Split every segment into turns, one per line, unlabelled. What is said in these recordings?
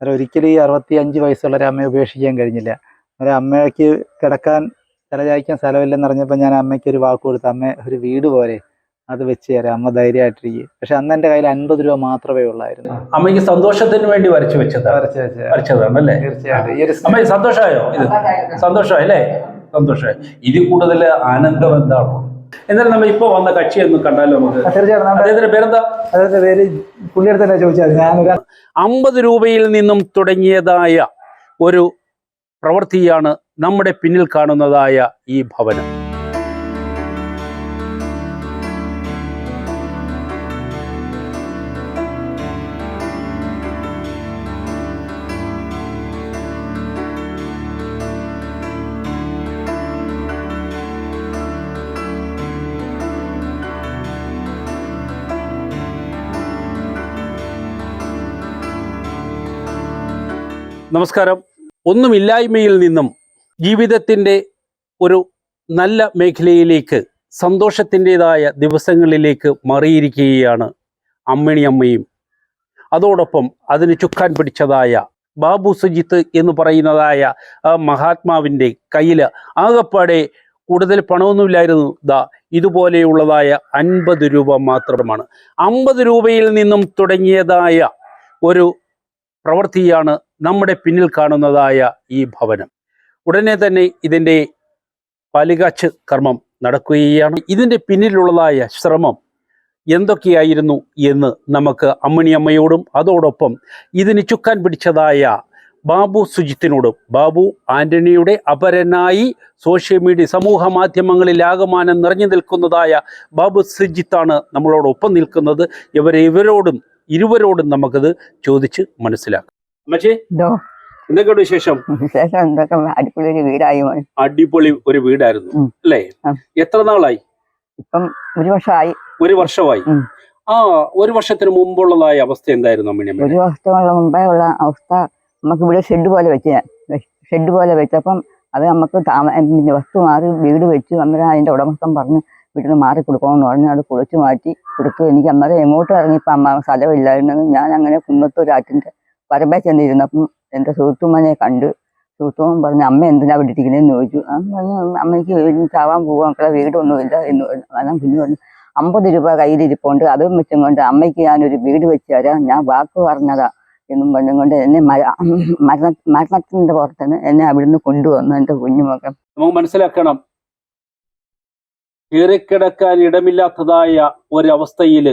അന്നേരം ഒരിക്കലും ഈ അറുപത്തി അഞ്ച് വയസ്സുള്ള ഒരു അമ്മയെ ഉപേക്ഷിക്കാൻ കഴിഞ്ഞില്ല. അന്നേരം അമ്മയ്ക്ക് കിടക്കാൻ തലചായ്ക്കാൻ സ്ഥലമില്ലെന്ന് അറിഞ്ഞപ്പോൾ ഞാൻ അമ്മയ്ക്ക് ഒരു വാക്ക് കൊടുത്തു. അമ്മ ഒരു വീട് പോലെ അത് വെച്ച് തരാം. അമ്മ ധൈര്യമായിട്ടിരിക്കും. പക്ഷെ അന്ന് എന്റെ കയ്യിൽ അൻപത് രൂപ മാത്രമേ ഉള്ളായിരുന്നു.
അമ്മയ്ക്ക് സന്തോഷത്തിന് വേണ്ടി വരച്ചു വെച്ചത്?
വരച്ച് വെച്ച്
വരച്ചതാണ് അല്ലേ
തീർച്ചയായിട്ടും.
അമ്മ സന്തോഷമായോ? ഇത്? സന്തോഷമായി അല്ലേ? സന്തോഷമായി. ഇതിൽ കൂടുതൽ ആനന്ദം എന്താണ്? എന്നാലും നമ്മൾ ഇപ്പൊ വന്ന കക്ഷി എന്ന് കണ്ടാലോ നമുക്ക്? അദ്ദേഹത്തിന്റെ പേരെന്താ?
പേര് പുള്ളിയുടെ തന്നെ ചോദിച്ചാൽ ഞാനൊരു
അമ്പത് രൂപയിൽ നിന്നും തുടങ്ങിയതായ ഒരു പ്രവൃത്തിയാണ് നമ്മുടെ പിന്നിൽ കാണുന്നതായ ഈ ഭവനം. നമസ്കാരം. ഒന്നുമില്ലായ്മയിൽ നിന്നും ജീവിതത്തിന്റെ ഒരു നല്ല മേഖലയിലേക്ക് സന്തോഷത്തിന്റെതായ ദിവസങ്ങളിലേക്ക് മാറിയിരിക്കുകയാണ് അമ്മിണി അമ്മയും. അതോടൊപ്പം അതിന് ചുക്കാൻ പിടിച്ചതായ ബാബു സുജിത്ത് എന്ന് പറയുന്നതായ ആ മഹാത്മാവിന്റെ കയ്യിൽ ആകപ്പാടെ കൂടുതൽ പണമൊന്നുമില്ലായിരുന്നു. ദാ ഇതുപോലെയുള്ളതായ അൻപത് രൂപ മാത്രമാണ്. അമ്പത് രൂപയിൽ നിന്നും തുടങ്ങിയതായ ഒരു പ്രവൃത്തിയാണ് നമ്മുടെ പിന്നിൽ കാണുന്നതായ ഈ ഭവനം. ഉടനെ തന്നെ ഇതിന്റെ പാലികാച്ച് കർമ്മം നടക്കുകയാണ്. ഇതിന്റെ പിന്നിലുള്ളതായ ശ്രമം എന്തൊക്കെയായിരുന്നു എന്ന് നമുക്ക് അമ്മണിയമ്മയോടും അതോടൊപ്പം ഇതിന് ചുക്കാൻ പിടിച്ചതായ ബാബു സുജിത്തിനോടും ബാബു ആന്റണിയുടെ അപരനായി സോഷ്യൽ മീഡിയ സമൂഹ മാധ്യമങ്ങളിൽ ആകമാനം നിറഞ്ഞു നിൽക്കുന്നതായ ബാബു സുജിത്താണ് നമ്മളോടൊപ്പം നിൽക്കുന്നത്. ഇവരെ ഇവരോടും ഇരുവരോടും നമുക്കത് ചോദിച്ച് മനസ്സിലാക്കാം. അമ്മച്ചി എന്തൊക്കെയുണ്ട് വിശേഷം?
വിശേഷം എന്തൊക്കെ? അടിപൊളി ഒരു വീടായി
അടിപൊളി ഒരു വീടായിരുന്നു. അല്ലേ. എത്ര നാളായി?
ഇപ്പം ഒരു വർഷമായി.
ഒരു വർഷമായി. ആ ഒരു വർഷത്തിന് മുമ്പുള്ളതായ അവസ്ഥ എന്തായിരുന്നു അമ്മിണിയമ്മ
ഒരു വർഷമുള്ള മുമ്പേ ഉള്ള അവസ്ഥ നമുക്ക് ഇവിടെ ഷെഡ് പോലെ വെച്ച് ഷെഡ് പോലെ വെച്ചപ്പം അത് നമുക്ക് താമ വസ്തു മാറി വീട് വെച്ച് അന്നേരം അതിന്റെ ഉടമസ്ഥൻ പറഞ്ഞ് നിന്ന് മാറി കൊടുക്കണമെന്ന് പറഞ്ഞ് അത് കുളിച്ചു മാറ്റി കൊടുത്തു. എനിക്ക് അന്നേരം എങ്ങോട്ട് ഇറങ്ങിയപ്പോൾ അമ്മ സ്ഥലമില്ലായിരുന്നു ഞാൻ അങ്ങനെ കുന്നത്തൊരാറ്റിന്റെ വരമ്പേ ചെന്നിരുന്നപ്പം എന്റെ സുഹൃത്തുമ്മനെ കണ്ട്. സുഹൃത്തുമ്മൻ പറഞ്ഞു അമ്മ എന്തിനാ അവിടെ ഇരിക്കുന്നതെന്ന് ചോദിച്ചു. പറഞ്ഞു അമ്മയ്ക്ക് ചാവാൻ പോകാൻ മക്കളെ വീടൊന്നുമില്ല എന്ന് അതാണ് കുഞ്ഞു പറഞ്ഞു അമ്പത് രൂപ കയ്യിലിരിപ്പുണ്ട്. അതും വെച്ചും കൊണ്ട് അമ്മയ്ക്ക് ഞാനൊരു വീട് വെച്ച് തരാം. ഞാൻ വാക്ക് പറഞ്ഞതാ. എന്നും പറഞ്ഞുകൊണ്ട് എന്നെ മര- മരണ മരണത്തിന്റെ പുറത്തുനിന്ന് എന്നെ അവിടുന്ന് കൊണ്ടുവന്നു എന്റെ കുഞ്ഞുമൊക്കെ
നമുക്ക് മനസ്സിലാക്കണം കീറിക്കിടക്കാൻ ഇടമില്ലാത്തതായ ഒരവസ്ഥയിൽ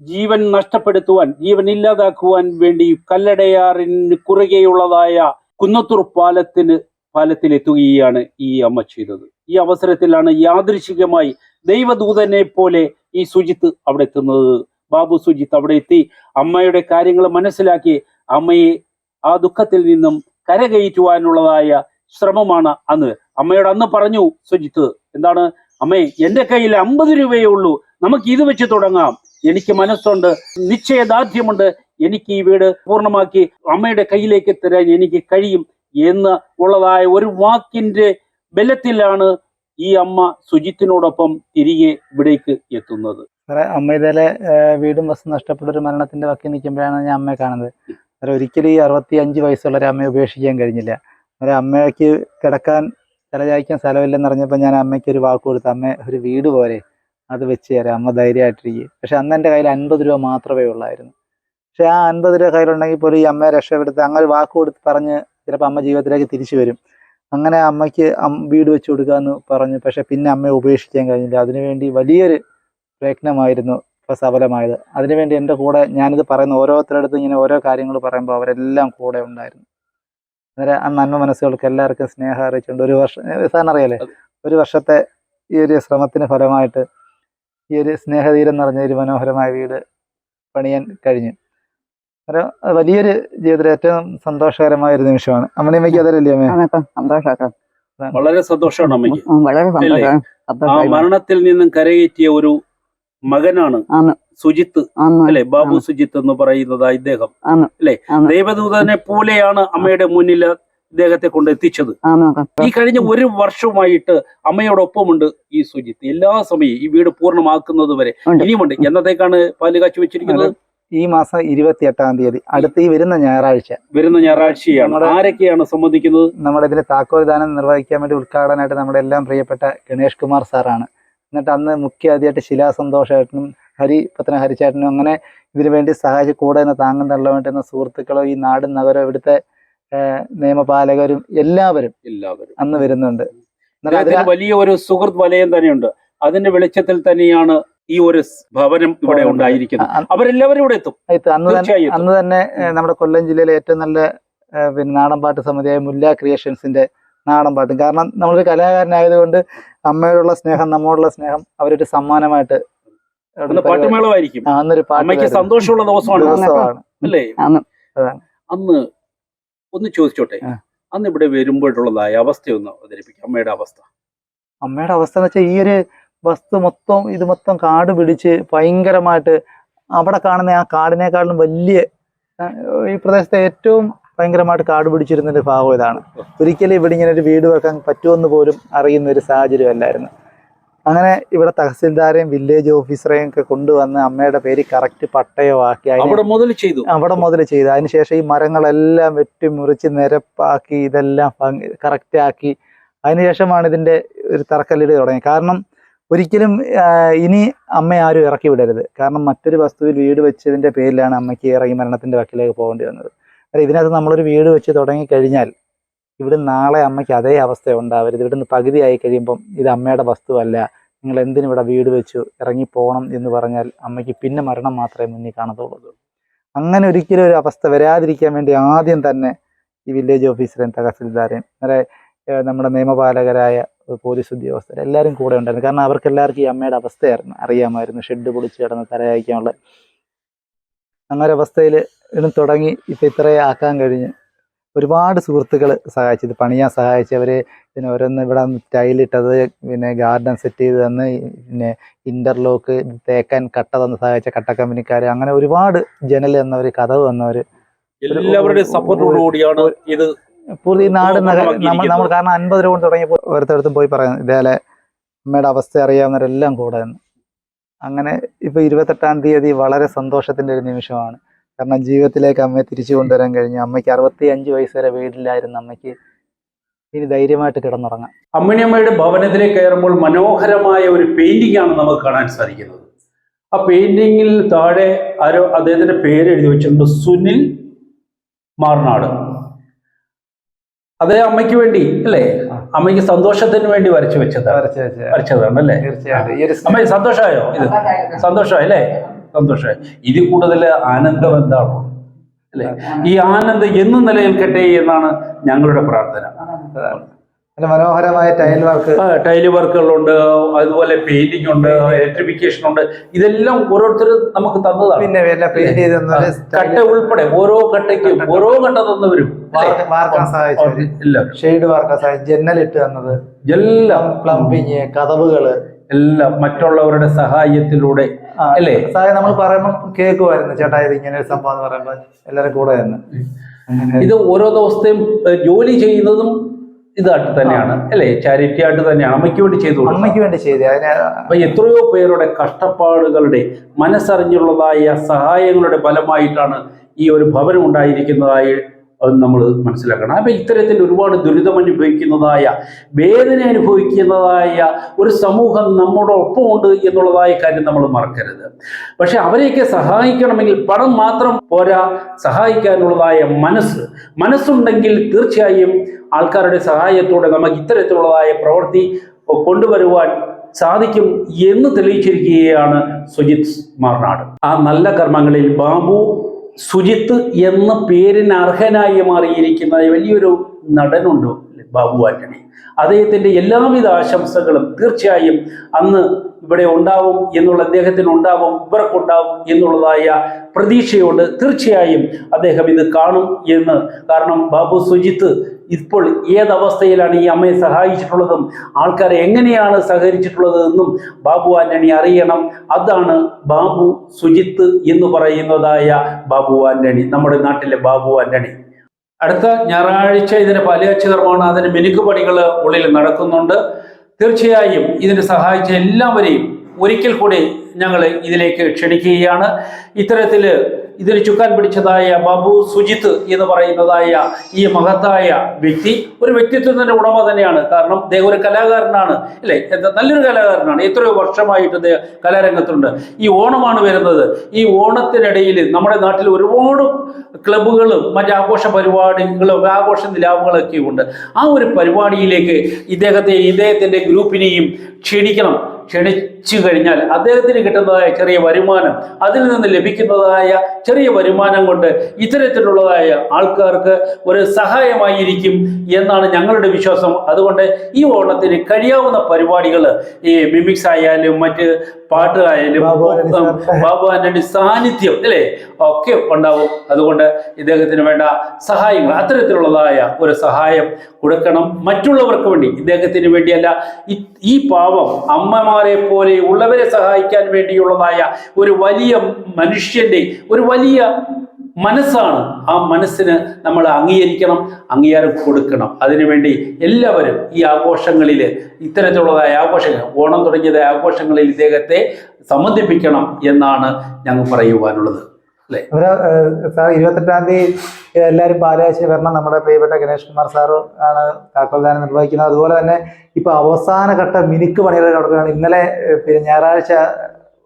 ജീവൻ നഷ്ടപ്പെടുത്തുവാൻ ജീവൻ ഇല്ലാതാക്കുവാൻ വേണ്ടി കല്ലടയാറിന് കുറുകെയുള്ളതായ കുന്നത്തൂർ പാലത്തിന് പാലത്തിലെത്തുകയാണ് ഈ അമ്മ ചെയ്തത്. ഈ അവസരത്തിലാണ് യാദൃശികമായി ദൈവദൂതനെ പോലെ ഈ സുജിത്ത് അവിടെ എത്തുന്നത്. ബാബു സുജിത്ത് അവിടെ എത്തി അമ്മയുടെ കാര്യങ്ങൾ മനസ്സിലാക്കി അമ്മയെ ആ ദുഃഖത്തിൽ നിന്നും കരകയറ്റുവാനുള്ളതായ ശ്രമമാണ് അന്ന്. അമ്മയോട് അന്ന് പറഞ്ഞു സുജിത്ത് എന്താണ് അമ്മേ എന്റെ കയ്യിൽ അമ്പത് രൂപയേ ഉള്ളൂ. നമുക്ക് ഇത് വെച്ച് തുടങ്ങാം. എനിക്ക് മനസ്സുണ്ട്. നിശ്ചയദാർഢ്യമുണ്ട്. എനിക്ക് ഈ വീട് പൂർണമാക്കി അമ്മയുടെ കയ്യിലേക്ക് തരാൻ എനിക്ക് കഴിയും എന്ന് ഉള്ളതായ ഒരു വാക്കിന്റെ ബലത്തിലാണ് ഈ അമ്മ സുജിത്തിനോടൊപ്പം തിരികെ ഇവിടേക്ക് എത്തുന്നത്.
അമ്മ വീടും വസ്തു നഷ്ടപ്പെട്ട ഒരു മരണത്തിന്റെ വക്കി നിൽക്കുമ്പോഴാണ് ഞാൻ അമ്മയെ കാണുന്നത്. ഒരിക്കലും ഈ അറുപത്തി അഞ്ച് വയസ്സുള്ള ഒരു അമ്മയെ ഉപേക്ഷിക്കാൻ കഴിഞ്ഞില്ല. ഒരു അമ്മയ്ക്ക് കിടക്കാൻ തലചായ്ക്കാൻ സ്ഥലമില്ലെന്ന് അറിഞ്ഞപ്പോൾ ഞാൻ അമ്മയ്ക്ക് ഒരു വാക്ക് കൊടുത്തു അമ്മ ഒരു വീട് പോരെ അത് വെച്ച് തരാം അമ്മ ധൈര്യമായിട്ടിരിക്കും. പക്ഷെ അന്ന് എന്റെ കയ്യിൽ അൻപത് രൂപ മാത്രമേ ഉള്ളായിരുന്നു. പക്ഷെ ആ അൻപത് രൂപ കയ്യിലുണ്ടെങ്കിൽ പോലും ഈ അമ്മയെ രക്ഷപ്പെടുത്തി അങ്ങനെ വാക്ക് കൊടുത്ത് പറഞ്ഞ് ചിലപ്പോൾ അമ്മ ജീവിതത്തിലേക്ക് തിരിച്ചു വരും. അങ്ങനെ അമ്മയ്ക്ക് വീട് വെച്ച് കൊടുക്കാമെന്ന് പറഞ്ഞു. പക്ഷെ പിന്നെ അമ്മയെ ഉപേക്ഷിക്കാൻ കഴിഞ്ഞില്ല. അതിനുവേണ്ടി വലിയൊരു പ്രയത്നമായിരുന്നു ഇപ്പോൾ സഫലമായത് അതിനുവേണ്ടി എന്റെ കൂടെ ഞാനിത് പറയുന്ന ഓരോരുത്തരടുത്ത് ഇങ്ങനെ ഓരോ കാര്യങ്ങൾ പറയുമ്പോൾ അവരെല്ലാം കൂടെ ഉണ്ടായിരുന്നു. അന്നേരം ആ നന്മ മനസ്സുകൾക്ക് എല്ലാവർക്കും സ്നേഹം അറിയിച്ചുകൊണ്ട് ഒരു വർഷം സാറിന് അറിയാലേ? ഒരു വർഷത്തെ ഈ ഒരു ശ്രമത്തിന് ഫലമായിട്ട് ഈ ഒരു സ്നേഹതീരം നിറഞ്ഞ ഒരു മനോഹരമായ വീട് പണിയാൻ കഴിഞ്ഞു. ഒരു വലിയൊരു ജീവിതത്തിൽ ഏറ്റവും സന്തോഷകരമായ ഒരു നിമിഷമാണ്. അമ്മണിയമ്മയ്ക്ക് അതല്ലേ അമ്മ?
വളരെ സന്തോഷമാണ് അമ്മയ്ക്ക്.
വളരെ സന്തോഷം.
മരണത്തിൽ നിന്നും കരകയറ്റിയ ഒരു മകനാണ്. സുജിത്ത് അല്ലെ? ബാബു. സുജിത്ത് എന്ന് പറയുന്നത് ഇദ്ദേഹം. അല്ലെ? ദൈവദൂതനെ പോലെയാണ് അമ്മയുടെ മുന്നിൽ ഇദ്ദേഹത്തെ കൊണ്ട് എത്തിച്ചത് ഈ കഴിഞ്ഞ ഒരു വർഷമായിട്ട് അമ്മയോടൊപ്പമുണ്ട് ഈ സുജിത്ത്. എല്ലാ സമയം ഈ വീട് പൂർണമാക്കുന്നത് വരെ. ഇനിയുമുണ്ട്. എന്നത്തേക്കാണ് പാൽ കാച്ചു വെച്ചിരിക്കുന്നത്?
ഈ മാസം ഇരുപത്തി എട്ടാം തീയതി. അടുത്ത ഈ വരുന്ന ഞായറാഴ്ച.
വരുന്ന ഞായറാഴ്ചയാണ്. ആരൊക്കെയാണ് സംബന്ധിക്കുന്നത്?
നമ്മുടെ ഇതിന് താക്കോൽ ദാനം നിർവഹിക്കാൻ വേണ്ടി ഉദ്ഘാടനമായിട്ട് നമ്മുടെ എല്ലാം പ്രിയപ്പെട്ട ഗണേഷ് കുമാർ സാറാണ്. എന്നിട്ട് അന്ന് മുഖ്യ അതിയായിട്ട് ശിലാസന്തോഷേട്ടനും ഹരി പത്തന ഹരിച്ചേട്ടനും അങ്ങനെ ഇതിനു വേണ്ടി സഹായിച്ച് കൂടെ നിന്ന് താങ്ങും തള്ളാൻ വേണ്ടുന്ന സുഹൃത്തുക്കളോ ഈ നാടും നഗരവും ഇവിടുത്തെ നിയമപാലകരും എല്ലാവരും
എല്ലാവരും.
അന്ന് വരുന്നുണ്ട്.
വലിയ ഒരു സുഹൃത്ത് വലയം തന്നെയുണ്ട്. അതിന്റെ വെളിച്ചത്തിൽ തന്നെയാണ് ഈ ഒരു ഭവനം ഇവിടെ. ഉണ്ടായിരിക്കുന്നത്. അവരെല്ലാവരും ഇവിടെ എത്തും.
അന്ന് അന്ന് തന്നെ നമ്മുടെ കൊല്ലം ജില്ലയിലെ ഏറ്റവും നല്ല പിന്നെ നാടൻപാട്ട് സമിതിയായ മുല്ല ക്രിയേഷൻസിന്റെ നാടൻപാട്ടും. കാരണം നമ്മളൊരു കലാകാരനായതുകൊണ്ട് അമ്മയോടുള്ള സ്നേഹം നമ്മോടുള്ള സ്നേഹം അവരൊരു സമ്മാനമായിട്ട്
പാട്ടുമേളമായിരിക്കും. അമ്മയ്ക്ക്. സന്തോഷമുള്ള ദിവസമാണ്. അല്ലേ?
അന്ന്
ഒന്ന് ചോദിച്ചോട്ടെ. അന്ന് ഇവിടെ വരുമ്പോഴുള്ളതായ അവസ്ഥ ഒന്ന് അവതരിപ്പിക്കും. അമ്മയുടെ അവസ്ഥ.
അമ്മയുടെ അവസ്ഥ എന്ന് വെച്ചാൽ ഈ ഒരു വസ്തു മൊത്തം ഇത് മൊത്തം കാട് പിടിച്ച് ഭയങ്കരമായിട്ട് അവിടെ കാണുന്ന ആ കാടിനേക്കാളും വലിയ ഈ പ്രദേശത്തെ ഏറ്റവും ഭയങ്കരമായിട്ട് കാട് പിടിച്ചിരുന്നൊരു ഭാഗം ഇതാണ്. ഒരിക്കലും ഇവിടെ ഇങ്ങനെ ഒരു വീട് വെക്കാൻ പറ്റുമെന്ന് പോലും അറിയുന്ന ഒരു സാഹചര്യമല്ലായിരുന്നു അങ്ങനെ ഇവിടെ തഹസിൽദാരെയും വില്ലേജ് ഓഫീസറെയും ഒക്കെ കൊണ്ടുവന്ന് അമ്മയുടെ പേര് കറക്റ്റ് പട്ടയമാക്കി.
അവിടെ മുതൽ ചെയ്തു.
അവിടെ മുതൽ ചെയ്ത്. അതിനുശേഷം ഈ മരങ്ങളെല്ലാം വെട്ടി മുറിച്ച് നിരപ്പാക്കി ഇതെല്ലാം കറക്റ്റ് ആക്കി. അതിനുശേഷമാണ് ഇതിന്റെ ഒരു തറക്കല്ലിട് തുടങ്ങി കാരണം ഒരിക്കലും ഇനി അമ്മ ആരും ഇറക്കി വിടരുത്. കാരണം മറ്റൊരു വസ്തുവിൽ വീട് വെച്ചതിന്റെ പേരിലാണ് അമ്മയ്ക്ക് ഇറങ്ങി മരണത്തിന്റെ വക്കിലേക്ക് പോകേണ്ടി വന്നത്. ഇതിനകത്ത് നമ്മളൊരു വീട് വെച്ച് തുടങ്ങി കഴിഞ്ഞാൽ ഇവിടെ നാളെ അമ്മയ്ക്ക് അതേ അവസ്ഥ ഉണ്ടാവരുത് ഇവിടുന്ന് പകുതിയായി കഴിയുമ്പം ഇത് അമ്മയുടെ വസ്തുവല്ല. നിങ്ങൾ എന്തിനു ഇവിടെ വീട് വെച്ചു? ഇറങ്ങി പോകണം എന്ന് പറഞ്ഞാൽ അമ്മയ്ക്ക് പിന്നെ മരണം മാത്രമേ മുന്നിൽ കാണത്തുള്ളൂ. അങ്ങനെ ഒരിക്കലും ഒരു അവസ്ഥ വരാതിരിക്കാൻ വേണ്ടി ആദ്യം തന്നെ ഈ വില്ലേജ് ഓഫീസറേയും തഹസിൽദാരെയും ഏഹ് നമ്മുടെ നിയമപാലകരായ പോലീസ് ഉദ്യോഗസ്ഥർ എല്ലാവരും കൂടെ ഉണ്ടായിരുന്നു. കാരണം അവർക്ക് എല്ലാവർക്കും ഈ അമ്മയുടെ അവസ്ഥയായിരുന്നു. അറിയാമായിരുന്നു. ഷെഡ് പൊളിച്ച് കിടന്ന് തലയായിക്കാനുള്ള അങ്ങനെ അവസ്ഥയിൽ ഇതും തുടങ്ങി. ഇപ്പം ഇത്രയും ആക്കാൻ കഴിഞ്ഞ്. ഒരുപാട് സുഹൃത്തുക്കൾ സഹായിച്ചു ഇത് പണിയാൻ സഹായിച്ചവർ പിന്നെ ഓരോന്ന് ഇവിടെ ടൈലിട്ടത് പിന്നെ ഗാർഡൻ സെറ്റ് ചെയ്ത് തന്ന് പിന്നെ ഇന്റർലോക്ക് തേക്കാൻ കട്ട തന്ന് സഹായിച്ച കട്ട കമ്പനിക്കാർ അങ്ങനെ ഒരുപാട് ജനൽ തന്നവർ കഥവ് തന്നവർ
എല്ലാവരുടെയും സപ്പോർട്ടോടുകൂടിയാണ് ഇത്
ഈ നാട് നമ്മൾ നമ്മൾ കാരണം അൻപത് രൂപ തുടങ്ങിയപ്പോൾ ഓരോരുത്തരടുത്തും പോയി പറയാം ഇതേപോലെ അമ്മയുടെ അവസ്ഥ അറിയാവുന്നവരെല്ലാം കൂടെ അങ്ങനെ ഇപ്പൊ ഇരുപത്തെട്ടാം തീയതി വളരെ സന്തോഷത്തിന്റെ ഒരു നിമിഷമാണ്. കാരണം ജീവിതത്തിലേക്ക് അമ്മയെ തിരിച്ചു കൊണ്ടുവരാൻ കഴിഞ്ഞു അമ്മയ്ക്ക് അറുപത്തി അഞ്ച് വയസ്സ് വരെ വീടില്ലായിരുന്നു അമ്മയ്ക്ക്. ഇനി ധൈര്യമായിട്ട് കിടന്നുറങ്ങാം.
അമ്മിണിയമ്മയുടെ ഭവനത്തിലേക്ക് കയറുമ്പോൾ മനോഹരമായ ഒരു പെയിന്റിംഗ് ആണ് നമുക്ക് കാണാൻ സാധിക്കുന്നത്. ആ പെയിന്റിങ്ങിൽ താഴെ ആരോ അദ്ദേഹത്തിന്റെ പേര് എഴുതി വെച്ചിട്ടുണ്ട് സുനിൽ മാർനാട്. അതേ അമ്മയ്ക്ക് വേണ്ടി അല്ലേ? അമ്മയ്ക്ക് സന്തോഷത്തിന് വേണ്ടി വരച്ചു വെച്ചതാണ്.
വരച്ച് വെച്ച്
വരച്ചതാണ് അല്ലേ?
തീർച്ചയായിട്ടും.
അമ്മ സന്തോഷമായോ ഇത്? സന്തോഷമായി അല്ലേ? സന്തോഷമായി ഇതിൽ കൂടുതൽ ആനന്ദം എന്താണ്? അല്ലെ? ഈ ആനന്ദം എന്നും നിലനിൽക്കട്ടെ എന്നാണ് ഞങ്ങളുടെ പ്രാർത്ഥന.
മനോഹരമായ ടൈൽ വർക്ക്.
ടൈൽ വർക്കുകളുണ്ട് അതുപോലെ പെയിന്റിംഗ് ഉണ്ട് ഇലക്ട്രിഫിക്കേഷൻ ഉണ്ട്. ഇതെല്ലാം ഓരോരുത്തർ നമുക്ക് തന്നതാണ്.
പിന്നെ പെയിന്റ് ചെയ്ത്
കട്ട ഉൾപ്പെടെ ഓരോ കട്ടയ്ക്കും ഓരോ കട്ട തന്നവരും.
വാർക്കാൻ
സഹായിച്ചു
ഷെയ്ഡ് വാർക്കാൻ സഹായിച്ചു ജനലിട്ട് തന്നത്.
എല്ലാം.
പ്ലംബിങ് കഥവുകൾ
എല്ലാം മറ്റുള്ളവരുടെ സഹായത്തിലൂടെ അല്ലേ?
സാറേ നമ്മൾ പറയുമ്പോൾ കേൾക്കുമായിരുന്നു. ചേട്ടാ ഇത് ഇങ്ങനെ ഒരു സംഭവം എന്ന് പറയുമ്പോൾ എല്ലാവരും കൂടെ തന്നെ
ഇത് ഓരോ ദിവസത്തെയും ജോലി ചെയ്യുന്നതും ഇതായിട്ട് തന്നെയാണ് അല്ലേ? ചാരിറ്റി ആയിട്ട് തന്നെയാണ്. അമ്മയ്ക്ക് വേണ്ടി ചെയ്തു
അമ്മയ്ക്ക് വേണ്ടി ചെയ്തു.
അപ്പൊ എത്രയോ പേരുടെ കഷ്ടപ്പാടുകളുടെ മനസ്സറിഞ്ഞുള്ളതായ സഹായങ്ങളുടെ ഫലമായിട്ടാണ് ഈ ഒരു ഭവനം ഉണ്ടായിരിക്കുന്നതായി നമ്മൾ മനസ്സിലാക്കണം. അപ്പൊ ഇത്തരത്തിൽ ഒരുപാട് ദുരിതം അനുഭവിക്കുന്നതായ വേദന അനുഭവിക്കുന്നതായ ഒരു സമൂഹം നമ്മുടെ ഒപ്പമുണ്ട് എന്നുള്ളതായ കാര്യം നമ്മൾ മറക്കരുത്. പക്ഷെ അവരെയൊക്കെ സഹായിക്കണമെങ്കിൽ പണം മാത്രം പോരാ സഹായിക്കാനുള്ളതായ മനസ്സ്. മനസ്സുണ്ടെങ്കിൽ തീർച്ചയായും ആൾക്കാരുടെ സഹായത്തോടെ നമുക്ക് ഇത്തരത്തിലുള്ളതായ പ്രവൃത്തി കൊണ്ടുവരുവാൻ സാധിക്കും എന്ന് തെളിയിച്ചിരിക്കുകയാണ് സുജിത് മാർനാട്. ആ നല്ല കർമ്മങ്ങളിൽ ബാബു സുജിത്ത് എന്ന പേരിന് അർഹനായി മാറിയിരിക്കുന്ന വലിയൊരു നടനുണ്ട് ബാബു ആന്റണി. അദ്ദേഹത്തിന്റെ എല്ലാവിധ ആശംസകളും തീർച്ചയായും അന്ന് ഇവിടെ ഉണ്ടാവും എന്നുള്ള അദ്ദേഹത്തിന് ഉണ്ടാവും ഇവർക്കുണ്ടാവും എന്നുള്ളതായ പ്രതീക്ഷയോട് തീർച്ചയായും അദ്ദേഹം ഇത് കാണും എന്ന്. കാരണം ബാബു സുജിത്ത് ഇപ്പോൾ ഏതവസ്ഥയിലാണ് ഈ അമ്മയെ സഹായിച്ചിട്ടുള്ളതും? ആൾക്കാരെ എങ്ങനെയാണ് സഹകരിച്ചിട്ടുള്ളത് എന്നും ബാബു ആന്റണി അറിയണം. അതാണ് ബാബു സുജിത്ത് എന്ന് പറയുന്നതായ ബാബു ആന്റണി നമ്മുടെ നാട്ടിലെ ബാബു ആന്റണി. അടുത്ത ഞായറാഴ്ച ഇതിന് പാലുകാച്ചി നിർമ്മാണം അതിന് മിനുക്ക് പണികൾ ഉള്ളിൽ നടക്കുന്നുണ്ട് തീർച്ചയായും ഇതിനെ സഹായിച്ച എല്ലാവരെയും ഒരിക്കൽ കൂടി ഞങ്ങൾ ഇതിലേക്ക് ക്ഷണിക്കുകയാണ്. ഇത്തരത്തിൽ ഇതിന് ചുക്കാൻ പിടിച്ചതായ ബാബു സുജിത്ത് എന്ന് പറയുന്നതായ ഈ മഹത്തായ വ്യക്തി. ഒരു വ്യക്തിത്വത്തിന്റെ ഉടമ തന്നെയാണ്. കാരണം അദ്ദേഹം ഒരു കലാകാരനാണ്. അല്ലേ? നല്ലൊരു കലാകാരനാണ്. എത്രയോ വർഷമായിട്ട് അദ്ദേഹം കലാരംഗത്തുണ്ട്. ഈ ഓണമാണ് വരുന്നത്. ഈ ഓണത്തിനിടയിൽ നമ്മുടെ നാട്ടിൽ ഒരുപാട് ക്ലബുകളും മറ്റ് ആഘോഷ പരിപാടികളും ആഘോഷ നിലാവുകളൊക്കെ ഉണ്ട്. ആ ഒരു പരിപാടിയിലേക്ക് ഇദ്ദേഹത്തെ ഇദ്ദേഹത്തിന്റെ ഗ്രൂപ്പിനെയും ക്ഷണിക്കണം. ക്ഷണിച്ചു കഴിഞ്ഞാൽ അദ്ദേഹത്തിന് കിട്ടുന്നതായ ചെറിയ വരുമാനം അതിൽ നിന്ന് ലഭിക്കുന്നതായ ചെറിയ വരുമാനം കൊണ്ട് ഇത്തരത്തിലുള്ളതായ ആൾക്കാർക്ക് ഒരു സഹായമായിരിക്കും എന്നാണ് ഞങ്ങളുടെ വിശ്വാസം. അതുകൊണ്ട് ഈ ഓണത്തിന് കഴിയാവുന്ന പരിപാടികൾ ഈ മിമിക്സ് ആയാലും മറ്റ് പാട്ട് ആയാലും
ബാബു ആന്റണി
ബാബു ആന്റണി സാന്നിധ്യം അല്ലേ? ഒക്കെ ഉണ്ടാവും. അതുകൊണ്ട് ഇദ്ദേഹത്തിന് വേണ്ട സഹായങ്ങൾ അത്തരത്തിലുള്ളതായ ഒരു സഹായം കൊടുക്കണം മറ്റുള്ളവർക്ക് വേണ്ടി. ഇദ്ദേഹത്തിന് വേണ്ടിയല്ല ഈ- പാവം അമ്മമാരെ പോലെ ഉള്ളവരെ സഹായിക്കാൻ വേണ്ടിയുള്ളതായ ഒരു വലിയ മനുഷ്യന്റെ ഒരു വലിയ മനസ്സാണ് ആ മനസ്സിന് നമ്മൾ അംഗീകരിക്കണം അംഗീകാരം കൊടുക്കണം. അതിനുവേണ്ടി എല്ലാവരും ഈ ആഘോഷങ്ങളിൽ ഇത്തരത്തിലുള്ളതായ ആഘോഷങ്ങൾ ഓണം തുടങ്ങിയതായ ആഘോഷങ്ങളിൽ ഇദ്ദേഹത്തെ സംബന്ധിപ്പിക്കണം എന്നാണ് ഞങ്ങൾ പറയുവാനുള്ളത്.
ഏഹ് സാർ ഇരുപത്തെട്ടാം തീയതി എല്ലാവരും പാലാഴ്ച വരണം. നമ്മുടെ പ്രിയപ്പെട്ട ഗണേഷ് കുമാർ സാറ് ആണ് താക്കോൽദാനം നിർവഹിക്കുന്നത്. അതുപോലെ തന്നെ ഇപ്പൊ അവസാനഘട്ട മിനുക്ക് പണികൾ നടക്കുകയാണ്. ഇന്നലെ പിന്നെ ഞായറാഴ്ച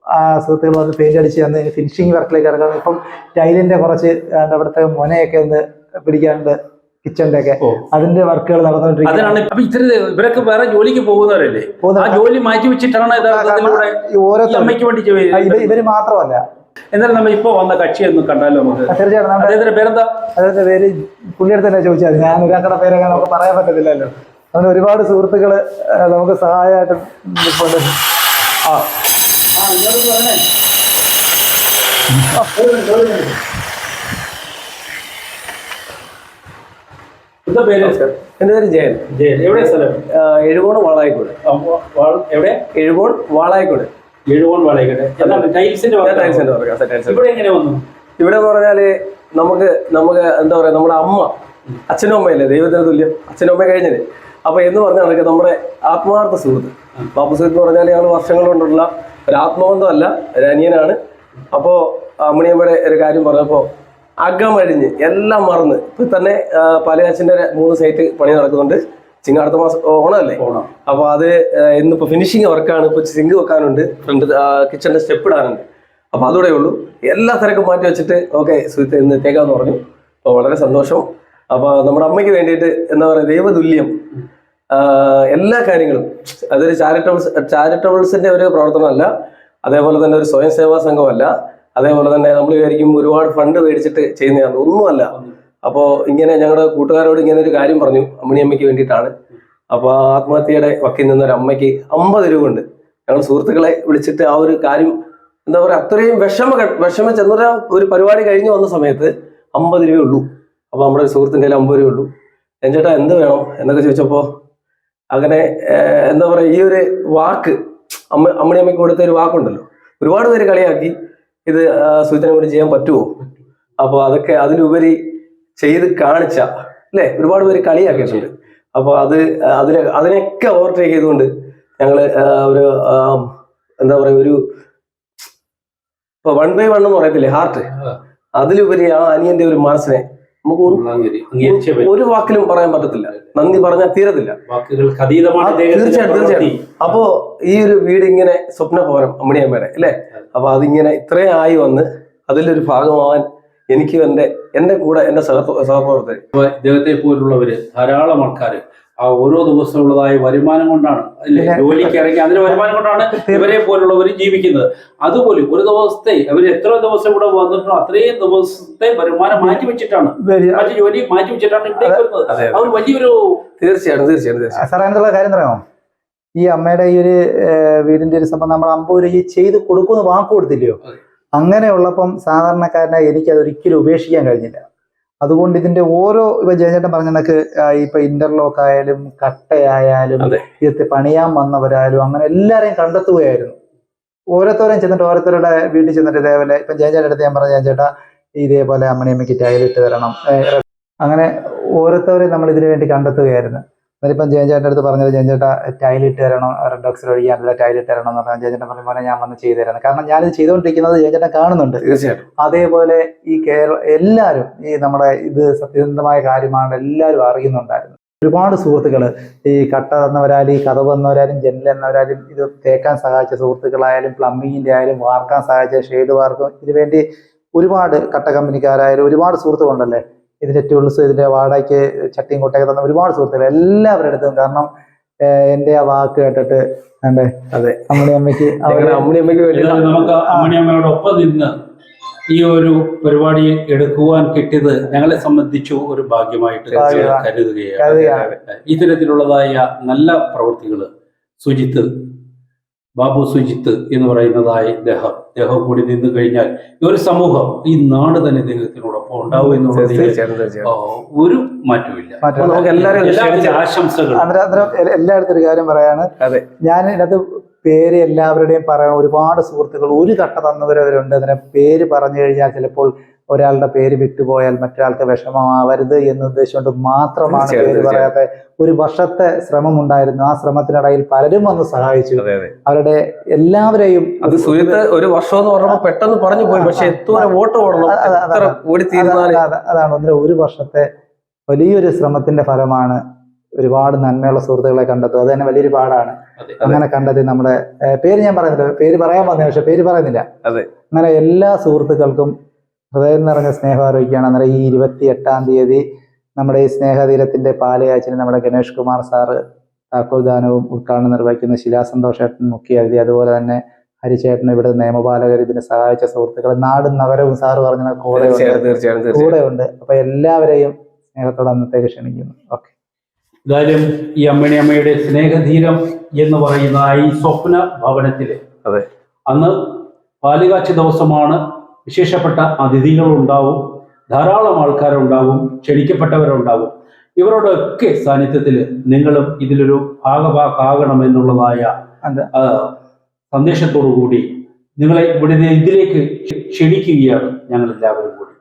ആ സുഹൃത്തുക്കൾ വന്ന് പെയിന്റ് അടിച്ച് തന്ന് ഫിനിഷിംഗ് വർക്കിലേക്ക് ഇറങ്ങുന്നത് ഇപ്പം ടൈലിന്റെ കുറച്ച് അവിടുത്തെ മൊനയൊക്കെ ഒന്ന് പിടിക്കാനുണ്ട് കിച്ചന്റെ ഒക്കെ അതിന്റെ വർക്കുകൾ നടന്നുകൊണ്ടിരിക്കുന്നത്
അപ്പൊ ഇത്ര ഇവരൊക്കെ വേറെ ജോലിക്ക് പോകുന്നവരല്ലേ? ആ ജോലി മാറ്റി വെച്ചിട്ടാണ്
ഓരോ
വേണ്ടി ഇവർ
ഇവർ മാത്രമല്ല.
എന്നാലും നമ്മൾ ഇപ്പൊ വന്ന കക്ഷി എന്ന് കണ്ടാലോ നമുക്ക്?
തീർച്ചയായിട്ടും
അദ്ദേഹത്തിന്റെ പേരെന്താ?
അതിന്റെ പേര് പുള്ളിയുടെ തന്നെ ചോദിച്ചാൽ ഞാൻ ഒരാളുടെ പേരൊക്കെ നമുക്ക് പറയാൻ പറ്റത്തില്ലല്ലോ. അങ്ങനെ ഒരുപാട് സുഹൃത്തുക്കൾ നമുക്ക് സഹായമായിട്ട് നിൽപ്പുണ്ട്.
ആ. പറഞ്ഞേ പേര്?
ജയൻ.
ജയൻ. എവിടെയാ സ്ഥലം?
എഴുകോട് വാളായിക്കോട്.
എവിടെ?
എഴുകോട് വാളായിക്കോട്.
ടൈൽസിന്റെ. ഇവിടെ എങ്ങനെ വന്നു?
ഇവിടെ പറഞ്ഞാൽ നമുക്ക് നമുക്ക് എന്താ പറയാ നമ്മുടെ അമ്മ അച്ഛനും അമ്മയല്ലേ? ദൈവത്തിന് തുല്യം. അച്ഛനും അമ്മ കഴിഞ്ഞത് അപ്പൊ എന്ന് പറഞ്ഞാൽ നമ്മുടെ ആത്മാർത്ഥ സുഹൃത്ത്. ബാബു സുഹൃത്ത് എന്ന് പറഞ്ഞാൽ ഞങ്ങൾ വർഷങ്ങൾ കൊണ്ടുള്ള ഒരു ആത്മബന്ധമല്ല ഒരു അനിയനാണ്. അപ്പോ അമ്മണിയമ്മയുടെ ഒരു കാര്യം പറഞ്ഞപ്പോ അകമഴിഞ്ഞ് എല്ലാം മറന്ന്. ഇപ്പൊ തന്നെ പാലയാച്ചിന്റെ മൂന്ന് സൈറ്റ് പണി നടക്കുന്നുണ്ട്. ചിങ്ങ അടുത്ത മാസം ഓണമല്ലേ?
ഓണം.
അപ്പൊ അത് ഇന്നിപ്പോ ഫിനിഷിങ് വർക്കാണ്. ഇപ്പൊ സിങ്ക് വെക്കാനുണ്ട്. ഫ്രണ്ട് കിച്ചണിന്റെ സ്റ്റെപ്പ് ഇടാനുണ്ട്. അപ്പൊ അതോടെ ഉള്ളൂ. എല്ലാ തിരക്കും മാറ്റി വെച്ചിട്ട് ഓക്കെ സുഹൃത്ത് ഇന്ന് എത്തേക്കാന്ന് പറഞ്ഞു. അപ്പൊ വളരെ സന്തോഷം. അപ്പൊ നമ്മുടെ അമ്മയ്ക്ക് വേണ്ടിയിട്ട് എന്താ പറയുക ദൈവതുല്യം. എല്ലാ കാര്യങ്ങളും. അതൊരു ചാരിറ്റബിൾസ് ചാരിറ്റബിൾസിന്റെ ഒരു പ്രവർത്തനമല്ല. അതേപോലെ തന്നെ ഒരു സ്വയം സേവാ സംഘമല്ല. അതേപോലെ തന്നെ നമ്മൾ വിചാരിക്കും ഒരുപാട് ഫണ്ട് മേടിച്ചിട്ട് ചെയ്യുന്നതാണ് ഒന്നുമല്ല. അപ്പോൾ ഇങ്ങനെ ഞങ്ങളുടെ കൂട്ടുകാരോട് ഇങ്ങനെ ഒരു കാര്യം പറഞ്ഞു അമ്മണിയമ്മയ്ക്ക് വേണ്ടിയിട്ടാണ്. അപ്പോൾ ആത്മഹത്യയുടെ വക്കിൽ നിന്ന ഒരു അമ്മയ്ക്ക് അമ്പത് രൂപ ഉണ്ട് ഞങ്ങൾ സുഹൃത്തുക്കളെ വിളിച്ചിട്ട് ആ ഒരു കാര്യം എന്താ പറയുക അത്രയും വിഷമ വിഷമ ചെന്നൊരു ഒരു പരിപാടി കഴിഞ്ഞു വന്ന സമയത്ത് അമ്പത് രൂപ ഉള്ളൂ അപ്പോൾ നമ്മുടെ സുഹൃത്തിന്റെ കയ്യിൽ അമ്പത് രൂപ ഉള്ളൂ ചേട്ടാ എന്ത് വേണം? എന്നൊക്കെ ചോദിച്ചപ്പോൾ അങ്ങനെ എന്താ പറയുക ഈ ഒരു വാക്ക് അമ്മ അമ്മണിയമ്മയ്ക്ക് കൊടുത്ത ഒരു വാക്കുണ്ടല്ലോ. ഒരുപാട് പേര് കളിയാക്കി ഇത് സുഹൃത്തിനെ കൊണ്ട് ചെയ്യാൻ പറ്റുമോ അപ്പോൾ അതൊക്കെ അതിലുപരി ചെയ്ത് കാണിച്ച അല്ലേ? ഒരുപാട് പേര് കളിയാക്കിയിട്ടുണ്ട്. അപ്പോൾ അത് അതിനെ അതിനൊക്കെ ഓവർടേക്ക് ചെയ്തുകൊണ്ട് ഞങ്ങൾ ഒരു എന്താ പറയുക ഒരു ഇപ്പൊ വൺ ബൈ വൺ എന്ന് പറയത്തില്ലേ ഹാർട്ട് അതിലുപരി ആ അനിയന്റെ ഒരു മനസ്സിനെ നമുക്ക് ഒരു- വാക്കിലും പറയാൻ പറ്റത്തില്ല. നന്ദി പറഞ്ഞാൽ തീരത്തില്ല. തീർച്ചയായിട്ടും തീർച്ചയായിട്ടും. അപ്പോ ഈ ഒരു വീട് ഇങ്ങനെ സ്വപ്ന ഭവനം അമ്മണിയമ്മയുടെ അല്ലേ? അപ്പൊ അതിങ്ങനെ ഇത്രയും ആയി വന്ന് അതിലൊരു ഭാഗമാവാൻ എനിക്കും എന്റെ എന്റെ കൂടെ എന്റെ സഹ സഹപ്രവർത്തകർ
ദൈവത്തെ ഇദ്ദേഹത്തെ പോലുള്ളവര് ധാരാളം ആൾക്കാർ ആ ഓരോ ദിവസമുള്ളതായ വരുമാനം കൊണ്ടാണ് അല്ലേ? ജോലിക്ക് ഇറങ്ങി അതിന്റെ വരുമാനം കൊണ്ടാണ് ഇവരെ പോലുള്ളവർ ജീവിക്കുന്നത്. അതുപോലെ ഒരു ദിവസത്തെ അവർ എത്ര ദിവസം ഇവിടെ വന്നിട്ടുണ്ടോ അത്രയും ദിവസത്തെ വരുമാനം മാറ്റി വെച്ചിട്ടാണ്. മറ്റു ജോലി മാറ്റി വെച്ചിട്ടാണ് ഇവിടേക്ക് വരുന്നത്. അവർ വലിയൊരു
തീർച്ചയായിട്ടും തീർച്ചയായിട്ടും
സാർ അങ്ങനെയുള്ള കാര്യം പറയാമോ ഈ അമ്മയുടെ ഈ ഒരു വീടിന്റെ ഒരു സംഭവം നമ്മൾ അമ്പൂര് ഈ ചെയ്ത് കൊടുക്കുമെന്ന് വാക്ക് കൊടുത്തില്ലയോ. അങ്ങനെയുള്ളപ്പം സാധാരണക്കാരനെ എനിക്ക് അതൊരിക്കലും ഉപേക്ഷിക്കാൻ കഴിഞ്ഞില്ല. അതുകൊണ്ട് ഇതിന്റെ ഓരോ ഇപ്പൊ ജയചേട്ടൻ പറഞ്ഞ കണക്ക് ഇപ്പൊ ഇന്റർലോക്ക് ആയാലും കട്ടയായാലും ഇത് പണിയാൻ വന്നവരായാലും അങ്ങനെ എല്ലാരെയും കണ്ടെത്തുകയായിരുന്നു. ഓരോരുത്തരെയും ചെന്നിട്ട് ഓരോരുത്തരുടെ വീട്ടിൽ ചെന്നിട്ട് ഇതേപോലെ ഇപ്പൊ ജയചേട്ടൻ അടുത്ത് ഞാൻ പറഞ്ഞ ചേട്ടാ ഇതേപോലെ അമ്മണിയമ്മയ്ക്ക് ടൈലിട്ട് തരണം അങ്ങനെ ഓരോരുത്തരെയും നമ്മൾ ഇതിനു വേണ്ടി കണ്ടെത്തുകയായിരുന്നു. എന്നിട്ടിപ്പം ജയഞ്ചേട്ടന്റെ അടുത്ത് പറഞ്ഞത് ജയഞ്ചേട്ട ചേട്ടാ ടൈൽ ഇട്ട് തരണം റെഡ് ഓക്സിൽ ഒഴിക്കാനില്ല ടൈൽ ഇട്ട് തരണം എന്ന് പറഞ്ഞാൽ ജയഞ്ചേട്ടൻ പറഞ്ഞ പോലെ ഞാൻ വന്ന് ചെയ്തു തരുന്നത് കാരണം ഞാനിത് ചെയ്തുകൊണ്ടിരിക്കുന്നത് ജയഞ്ചേട്ടൻ ചേട്ടൻ കാണുന്നുണ്ട്.
തീർച്ചയായിട്ടും.
അതേപോലെ ഈ കേരള എല്ലാവരും ഈ നമ്മുടെ ഇത് സത്യസന്ധമായ കാര്യമാണ് എല്ലാവരും അറിയുന്നുണ്ടായിരുന്നു. ഒരുപാട് സുഹൃത്തുക്കൾ ഈ കട്ട തന്നവരായാലും ഈ കഥ തന്നവരായാലും ജനൽ എന്നവരായാലും ഇത് തേക്കാൻ സഹായിച്ച സുഹൃത്തുക്കളായാലും പ്ലംബിങ്ങിന്റെ ആയാലും വാർക്കാൻ സഹായിച്ച ഷെയ്ഡ് വാർക്കും ഇതിനുവേണ്ടി ഒരുപാട് കട്ട കമ്പനിക്കാരായാലും ഒരുപാട് സുഹൃത്തുക്കളുണ്ടല്ലേ? ഇതിന്റെ ടൂൾസ് ഇതിന്റെ വാടകയ്ക്ക് ചട്ടിയും കൊട്ടയൊക്കെ തന്ന ഒരുപാട് സുഹൃത്തുക്കൾ. എല്ലാവരുടെ അടുത്തും കാരണം എന്റെ ആ വാക്ക് കേട്ടിട്ട് എന്റെ
അതെ.
അമ്മണി അമ്മയ്ക്ക്
വേണ്ടി
ഏതായാലും നമുക്ക് അമ്മണിയമ്മയോടൊപ്പം നിന്ന് ഈ ഒരു പരിപാടി എടുക്കുവാൻ കിട്ടിയത് ഞങ്ങളെ സംബന്ധിച്ചു ഒരു ഭാഗ്യമായിട്ട് കരുതുകയാണ്. ഇത്തരത്തിലുള്ളതായ നല്ല പ്രവൃത്തികൾ സുജിത്ത് ബാബു സുജിത്ത് എന്ന് പറയുന്നതായി ദേഹം ഇദ്ദേഹം കൂടി നിന്ന് കഴിഞ്ഞാൽ ഈ ഒരു സമൂഹം ഈ നാട് തന്നെ ഇദ്ദേഹത്തിനോടൊപ്പം ഉണ്ടാവും എന്നുള്ളത് ഒരു മാറ്റമില്ല.
നമുക്ക് എല്ലാവരും
ആശംസകൾ.
എല്ലായിടത്തും ഒരു കാര്യം പറയാണ്.
അതെ.
ഞാൻ ഇതിനകത്ത് പേര് എല്ലാവരുടെയും പറയാൻ ഒരുപാട് സുഹൃത്തുക്കൾ ഒരു കട്ട തന്നവരവരുണ്ട്. അതിനെ പേര് പറഞ്ഞു കഴിഞ്ഞാൽ ചിലപ്പോൾ ഒരാളുടെ പേര് വിട്ടുപോയാൽ മറ്റൊരാൾക്ക് വിഷമമാവരുത് എന്ന് ഉദ്ദേശിച്ചുകൊണ്ട് മാത്രമാണ് പേര് പറയാത്ത ഒരു വർഷത്തെ ശ്രമം ഉണ്ടായിരുന്നു ആ ശ്രമത്തിനിടയിൽ പലരും വന്ന് സഹായിച്ചു. അവരുടെ എല്ലാവരെയും
അത് സുഹൃത്ത് ഒരു വർഷം എന്ന് പറഞ്ഞപ്പോൾ പെട്ടെന്ന് പറഞ്ഞു പോയി. പക്ഷെ എത്ര വോട്ട് ഓടണം
അതാണ് ഒന്നര ഒരു വർഷത്തെ വലിയൊരു ശ്രമത്തിന്റെ ഫലമാണ് ഒരുപാട് നന്മയുള്ള സുഹൃത്തുക്കളെ കണ്ടെത്തുക. അത് തന്നെ വലിയൊരു പാടാണ് അങ്ങനെ കണ്ടെത്തി നമ്മുടെ പേര് ഞാൻ പറയുന്നില്ല. പേര് പറയാൻ വന്നേ പക്ഷെ പേര് പറയുന്നില്ല. അങ്ങനെ എല്ലാ സുഹൃത്തുക്കൾക്കും ഹൃദയം നിറഞ്ഞ സ്നേഹം അറിയിക്കുകയാണ് അന്നേരം ഈ ഇരുപത്തി എട്ടാം തീയതി നമ്മുടെ ഈ സ്നേഹതീരത്തിന്റെ പാലയാച്ചിന് നമ്മുടെ ഗണേഷ് കുമാർ സാറ് താക്കോൽദാനവും ഉദ്ഘാടനം നിർവഹിക്കുന്ന ശിലാസന്തോഷേട്ടൻ മുഖ്യ അതിഥി. അതുപോലെ തന്നെ ഹരിചേട്ടൻ ഇവിടെ നിയമപാലകർ ഇതിന് സഹായിച്ച സുഹൃത്തുക്കൾ. നാടും നഗരവും സാറ് പറഞ്ഞ കൂടെ കൂടെ ഉണ്ട് അപ്പൊ എല്ലാവരെയും സ്നേഹത്തോടെ അന്നത്തേക്ക് ക്ഷണിക്കുന്നു. ഓക്കെ.
എന്തായാലും ഈ അമ്മണി അമ്മയുടെ സ്നേഹധീരം എന്ന് പറയുന്ന ഈ സ്വപ്ന ഭവനത്തിൽ
അതെ.
അന്ന് പാലുകാച്ച ദിവസമാണ് വിശേഷപ്പെട്ട അതിഥികളുണ്ടാവും ധാരാളം ആൾക്കാരുണ്ടാവും ക്ഷണിക്കപ്പെട്ടവരുണ്ടാവും. ഇവരോടൊക്കെ സാന്നിധ്യത്തിൽ നിങ്ങളും ഇതിലൊരു
ഭാഗഭാക്കാകണം
എന്നുള്ളതായ സന്ദേശത്തോടു കൂടി നിങ്ങളെ ഇവിടെ ഇതിലേക്ക് ക്ഷണിക്കുകയാണ് ഞങ്ങൾ എല്ലാവരും കൂടി.